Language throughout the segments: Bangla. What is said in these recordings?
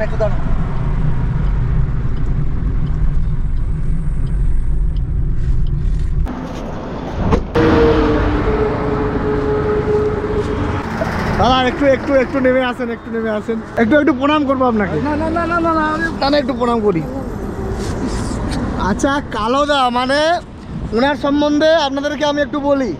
দাঁড়ান একটু দাঁড়ান দাদা একটু একটু একটু নেমে আসেন একটু নেমে আসেন। একটু একটু প্রণাম করব আপনাকে। না না না না না না তাহলে একটু প্রণাম করি। আচ্ছা কালোদা মানে ওনার সম্বন্ধে আপনাদেরকে আমি একটু বলি।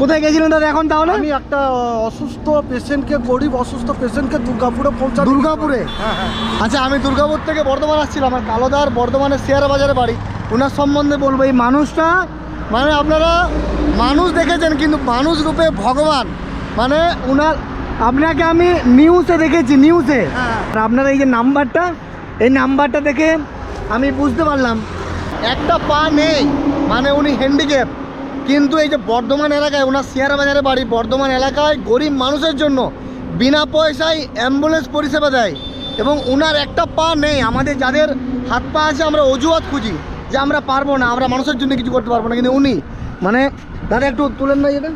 কোথায় গেছিলেন দাদা এখন তাহলে? আমি একটা অসুস্থ পেশেন্টকে গরিব অসুস্থ পেশেন্টকে দুর্গাপুরে পৌঁছা দুর্গাপুরে? হ্যাঁ হ্যাঁ। আচ্ছা আমি দুর্গাপুর থেকে বর্ধমান আসছিলাম আমার কালোদার বর্ধমানের শেয়ার বাজারে বাড়ি। ওনার সম্বন্ধে বলব এই মানুষটা মানে আপনারা মানুষ দেখেছেন কিন্তু মানুষ রূপে ভগবান। মানে ওনার আপনাকে আমি নিউজে দেখেছি নিউজে হ্যাঁ। আর আপনার এই যে নাম্বারটা এই নাম্বারটা দেখে আমি বুঝতে পারলাম একটা পা নেই মানে উনি হ্যান্ডিক্যাপ কিন্তু এই যে বর্ধমান এলাকায়, ওনার শেয়ার বাজারে বাড়ি বর্ধমান এলাকায়, গরিব মানুষের জন্য বিনা পয়সায় অ্যাম্বুলেন্স পরিষেবা দেয় এবং ওনার একটা পা নেই। আমাদের যাদের হাত পা আছে, আমরা অজুহাত খুঁজি যে আমরা পারব না, আমরা মানুষের জন্য কিছু করতে পারব না। কিন্তু উনি মানে দাদা, একটু তুলেন না এটা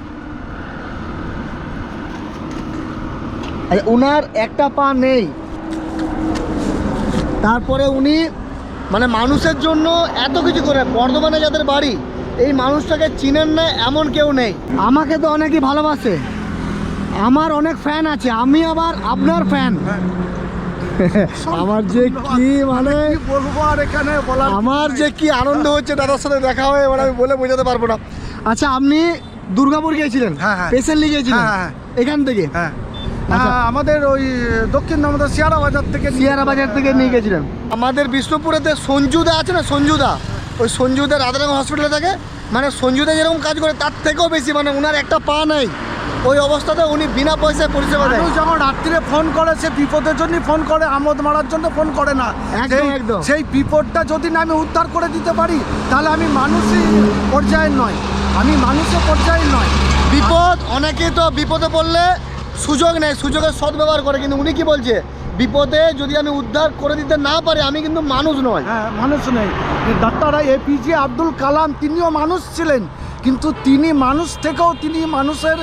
আচ্ছা ওনার একটা পা নেই। তারপরে উনি মানে মানুষের জন্য এত কিছু করে, বর্ধমানে যাদের বাড়ি এই মানুষটাকে চিনেন না এমন কেউ নেই। আমাকে তো অনেকেই ভালোবাসে। আমার অনেক ফ্যান আছে আমি আবার আপনার ফ্যান আমার যে কি মানে বলব আর এখানে বলার আমার যে কি আনন্দ হচ্ছে দাদার সাথে দেখা হয়ে এবার আমি বলে বোঝাতে পারব না। আচ্ছা আপনি দুর্গাপুর গিয়েছিলেন? হ্যাঁ, হ্যাঁ। পেশেন্ট গিয়েছিলেন? হ্যাঁ। এখান থেকে? হ্যাঁ। আচ্ছা। আমাদের ওই দক্ষিণ আমাদের শিয়ারা বাজার থেকে শিয়ারা বাজার থেকে নিয়ে গেছিলেন? আমাদের বিষ্ণুপুরেতে সঞ্জুদা আছে না সঞ্জুদা? ওই সঞ্জুদা রাধারাম হসপিটালে থাকে মানে সঞ্জুদা যেরকম কাজ করে তার থেকেও বেশি মানে ওনার একটা পা নেই। ওই অবস্থাতে উনি বিনা পয়সায় পরিষেবা দেয়। যখন রাত্রিরে ফোন করে সে বিপদের জন্য ফোন করে আমোদ মারার জন্য ফোন করে না। একদম, সেই- একদম। সেই বিপদটা যদি না আমি উদ্ধার করে দিতে পারি তাহলে আমি মানুষই পর্যায়ের নয়। আমি মানুষের পর্যায়ের নয়। বিপদ অনেকে তো বিপদে পড়লে সুযোগ নেই সুযোগের সদ্ব্যবহার করে কিন্তু উনি কি বলছে? বিপদে যদি আমি উদ্ধার করে দিতে না পারি, আমি কিন্তু মানুষ নয় হ্যাঁ মানুষ নেই। ডাক্তার এপিজে আব্দুল কালাম, তিনিও মানুষ ছিলেন। কিন্তু তিনি মানুষ থেকেও তিনি মানুষের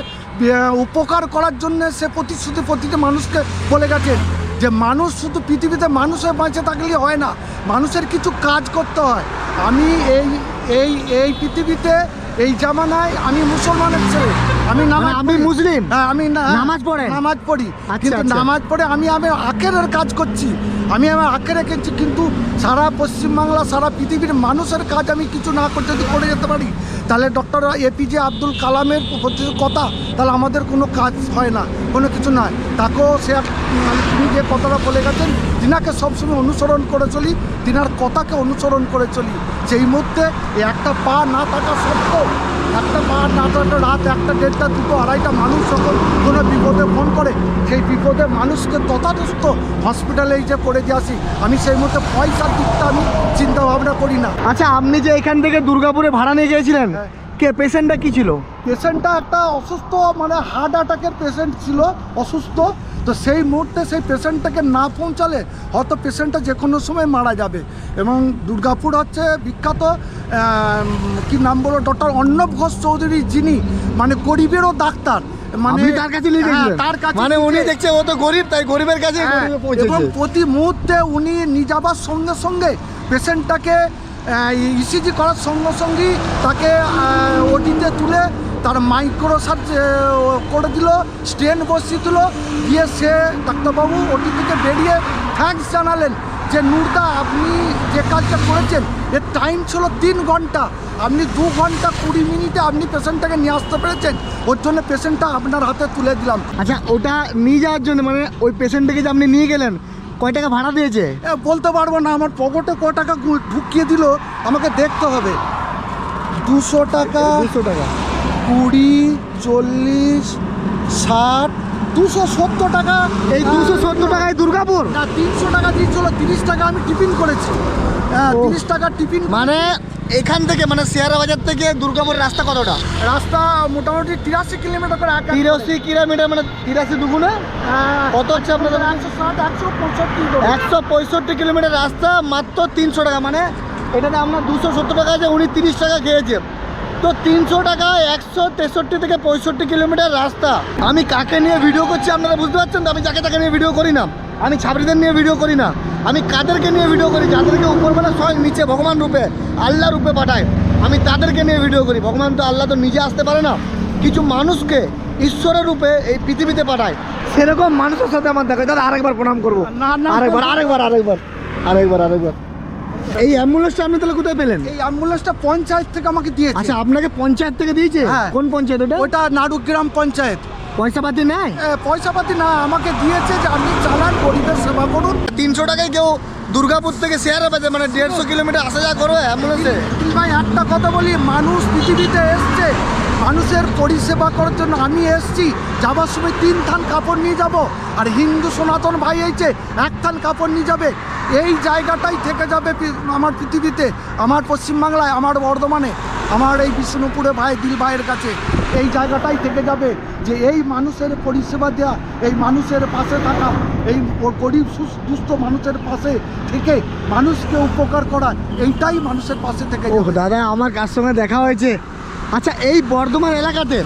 উপকার করার জন্য সে প্রতিশ্রুতি প্রতিটি মানুষকে বলে গেছেন যে মানুষ শুধু পৃথিবীতে মানুষের বাঁচে থাকলে হয় না, মানুষের কিছু কাজ করতে হয়। আমি এই এই এই পৃথিবীতে, এই জামানায় আমি মুসলমানের ছেলে। আমি নামাজ মানে পড়ি। মুসলিম? হ্যাঁ আমি না নামাজ পড়েন? নামাজ পড়ি আচ্ছা, কিন্তু আচ্ছা। নামাজ পড়ে আমি আমি আখেরের কাজ করছি আমি আমার আখে রেখেছি কিন্তু সারা পশ্চিমবাংলা সারা পৃথিবীর মানুষের কাজ আমি কিছু না করে যদি করে যেতে পারি তাহলে ডক্টর এপিজে আব্দুল কালামের কথা তাহলে আমাদের কোনো কাজ হয় না কোনো কিছু নয় তাকেও সে মানে তিনি যে কথাটা বলে গেছেন তিনাকে সবসময় অনুসরণ করে চলি তিনার কথাকে অনুসরণ করে চলি সেই মুহূর্তে একটা পা না থাকা সত্ত্বেও একটা মাঠ একটা রাত একটা দেড়টা দুটো আড়াইটা মানুষ যখন কোনো বিপদে ফোন করে সেই বিপদে মানুষকে তথাযথ হসপিটালে এই যে করে দিয়ে আসি। আমি সেই মতো পয়সার দিকটা আমি চিন্তাভাবনা করি না। আচ্ছা আপনি যে এখান থেকে দুর্গাপুরে ভাড়া নিয়ে গিয়েছিলেন? হ্যাঁ। কে পেশেন্টটা কি ছিল? পেশেন্টটা একটা অসুস্থ মানে হার্ট অ্যাটাকের পেশেন্ট ছিল অসুস্থ। তো সেই মুহূর্তে সেই পেশেন্টটাকে না পৌঁছালে হয়তো পেশেন্টটা যে কোনো সময় মারা যাবে। এবং দুর্গাপুর হচ্ছে বিখ্যাত কি নাম বলো ডক্টর অর্ণব ঘোষ চৌধুরী যিনি মানে গরিবেরও ডাক্তার। মানে তার কাছে নিয়ে হ্যাঁ, তার কাছে মানে উনি দেখছে ও তো গরিব তাই গরিবের কাছে হ্যাঁ, এবং প্রতি মুহূর্তে উনি নিয়ে যাবার সঙ্গে সঙ্গে পেশেন্টটাকে ইসিজি করার সঙ্গে সঙ্গেই তাকে ওটিতে তুলে তার মাইক্রো সার্জ করে দিল স্টেন বসিয়ে দিল, দিয়ে সে ডাক্তারবাবু ওটি থেকে বেরিয়ে থ্যাঙ্কস জানালেন যে, নুরদা, আপনি যে কাজটা করেছেন, এর টাইম ছিল তিন ঘণ্টা। আপনি দু ঘণ্টা কুড়ি মিনিটে আপনি পেশেন্টটাকে নিয়ে আসতে পেরেছেন। ওর জন্য পেশেন্টটা আপনার হাতে তুলে দিলাম। আচ্ছা ওটা নিয়ে যাওয়ার জন্য মানে ওই পেশেন্টটাকে যে আপনি নিয়ে গেলেন কয় টাকা ভাড়া দিয়েছে? বলতে পারব না আমার পকেটে ক টাকা ঢুকিয়ে দিল আমাকে দেখতে হবে। দুশো টাকা দুশো টাকা। কুড়ি চল্লিশ ষাট দুশো সত্তর টাকা। এই দুশো সত্তর টাকায় দুর্গাপুর? না তিনশো টাকা দিয়েছিল তিরিশ টাকা আমি টিফিন করেছি। হ্যাঁ তিরিশ টাকা টিফিন মানে এখান থেকে মানে শেয়ারা বাজার থেকে দুর্গাপুরের রাস্তা কতটা? রাস্তা মোটামুটি তিরাশি কিলোমিটার করে তিরাশি কিলোমিটার মানে তিরাশি দুগুণে? হ্যাঁ, কত হচ্ছে আপনাদের? একশো ষাট একশো পঁয়ষট্টি একশো পঁয়ষট্টি কিলোমিটার রাস্তা মাত্র তিনশো টাকা মানে এটাতে আপনার দুশো সত্তর টাকা আছে উনি তিরিশ টাকা খেয়েছে। তো তিনশো টাকা একশো তেষট্টি থেকে পঁয়ষট্টি কিলোমিটার রাস্তা। আমি কাকে নিয়ে ভিডিও করছি আপনারা বুঝতে পারছেন তো? আমি যাকে তাকে নিয়ে ভিডিও করি না। আমি ছাবড়িদের নিয়ে ভিডিও করি না। আমি কাদেরকে নিয়ে ভিডিও করি? যাদেরকে উপরবেলা স্বয়ং নিচে ভগবান রূপে আল্লাহ রূপে পাঠায় আমি তাদেরকে নিয়ে ভিডিও করি। ভগবান তো আল্লাহ তো নিজে আসতে পারে না। কিছু মানুষকে ঈশ্বরের রূপে এই পৃথিবীতে পাঠায়। সেরকম মানুষের সাথে আমার দেখা। দাদা আরেকবার প্রণাম করব। না, না, আরেকবার আরেকবার আরেকবার আরেকবার আরেকবার। এই অ্যাম্বুলেন্সটা আপনি তাহলে কোথায় পেলেন? এই অ্যাম্বুলেন্সটা পঞ্চায়েত থেকে আমাকে দিয়েছে। আচ্ছা আপনাকে পঞ্চায়েত থেকে দিয়েছে? হ্যাঁ। কোন পঞ্চায়েত ওটা? ওটা নাড়ুগ্রাম পঞ্চায়েত। পয়সা পাতি নেয় পয়সা পাতি না আমাকে দিয়েছে যে আপনি চালান গরিবের সেবা করুন। তিনশো টাকায় কেউ দুর্গাপুর থেকে শেয়ারে পেতে মানে দেড়শো কিলোমিটার আসা যাওয়া করো অ্যাম্বুলেন্সে ভাই একটা কথা বলি মানুষ পৃথিবীতে এসছে। মানুষের পরিষেবা করার জন্য আমি এসছি। যাবার সময় তিন থান কাপড় নিয়ে যাব। আর হিন্দু সনাতন ভাই এইছে এক থান কাপড় নিয়ে যাবে। এই জায়গাটাই থেকে যাবে আমার পৃথিবীতে আমার পশ্চিমবাংলায় আমার বর্ধমানে আমার এই বিষ্ণুপুরে ভাই দিল ভাইয়ের কাছে। এই জায়গাটাই থেকে যাবে যে এই মানুষের পরিষেবা দেওয়া এই মানুষের পাশে থাকা এই গরিব দুস্থ মানুষের পাশে থেকে মানুষকে উপকার করা এইটাই মানুষের পাশে থেকে দাদা আমার কার সঙ্গে দেখা হয়েছে? আচ্ছা এই বর্ধমান এলাকাতে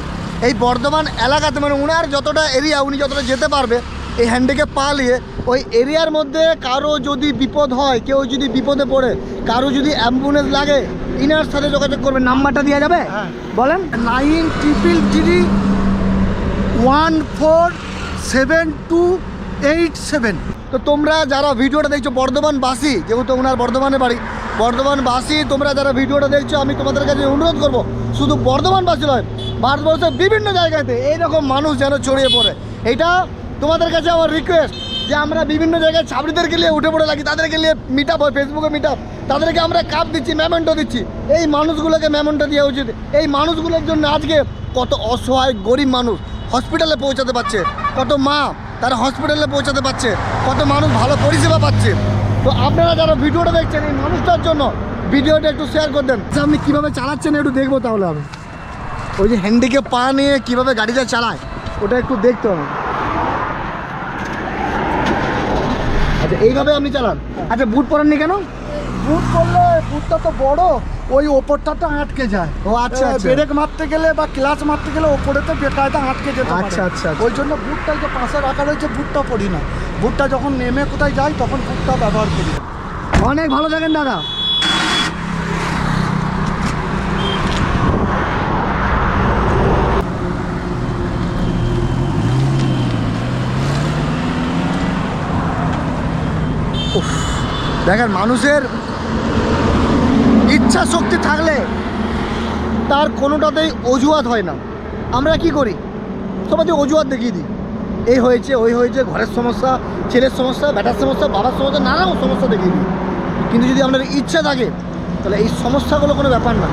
এই বর্ধমান এলাকাতে মানে উনার যতটা এরিয়া উনি যতটা যেতে পারবে এই হ্যান্ডিকে পালিয়ে ওই এরিয়ার মধ্যে কারও যদি বিপদ হয় কেউ যদি বিপদে পড়ে কারও যদি অ্যাম্বুলেন্স লাগে ইনার সাথে যোগাযোগ করবে নাম্বারটা দেওয়া যাবে? হ্যাঁ। বলেন। Nine triple three one four seven two eight seven তো তোমরা যারা ভিডিওটা দেখছ বর্ধমানবাসী যেহেতু ওনার বর্ধমানে বাড়ি বর্ধমানবাসী তোমরা যারা ভিডিওটা দেখছ আমি তোমাদের কাছে অনুরোধ করব শুধু বর্ধমানবাসী নয় ভারতবর্ষের বিভিন্ন জায়গাতে এইরকম মানুষ যেন ছড়িয়ে পড়ে। এটা তোমাদের কাছে আমার রিকোয়েস্ট যে আমরা বিভিন্ন জায়গায় ছাবড়িদেরকে নিয়ে উঠে পড়ে লাগি তাদেরকে নিয়ে মিট আপ হয় ফেসবুকে মিট আপ তাদেরকে আমরা কাপ দিচ্ছি মেমেন্টো দিচ্ছি। এই মানুষগুলোকে মেমেন্টো দেওয়া উচিত। এই মানুষগুলোর জন্য আজকে কত অসহায় গরিব মানুষ হসপিটালে পৌঁছাতে পারছে। কত মা তারা হসপিটালে পৌঁছাতে পারছে। কত মানুষ ভালো পরিষেবা পাচ্ছে। তো আপনারা যারা ভিডিওটা দেখছেন এই মানুষটার জন্য ভিডিওটা একটু শেয়ার করে দেন। আচ্ছা, আপনি কীভাবে চালাচ্ছেন একটু দেখব তাহলে আমি। ওই যে হ্যান্ডিকে পা নিয়ে কীভাবে গাড়িটা চালায় ওটা একটু দেখতে হবে। আচ্ছা এইভাবে আপনি চালান? আচ্ছা বুট পরেননি কেন? বুট করলে বুটটা তো বড় ওই ওপরটা তো আটকে যায়। ও, আচ্ছা, আচ্ছা। ব্রেক মারতে গেলে বা ক্লাচ মারতে গেলে ওপরে তো বেকায়দা আটকে যেতে আচ্ছা, আচ্ছা, আচ্ছা। ওই জন্য বুটটা যে পাশে রাখা রয়েছে বুটটা পড়ি না বুটটা যখন নেমে কোথায় যাই তখন বুটটা ব্যবহার করি। অনেক ভালো থাকেন দাদা। দেখেন, মানুষের ইচ্ছা শক্তি থাকলে তার কোনোটাতেই অজুহাত হয় না। আমরা কি করি? সবাই অজুহাত দেখিয়ে দিই। এই হয়েছে, ওই হয়েছে, ঘরের সমস্যা, ছেলের সমস্যা ব্যাটার সমস্যা, বাবার সমস্যা নানা সমস্যা দেখিয়ে দিই। কিন্তু যদি আপনার ইচ্ছা থাকে, তাহলে এই সমস্যাগুলো কোনো ব্যাপার না।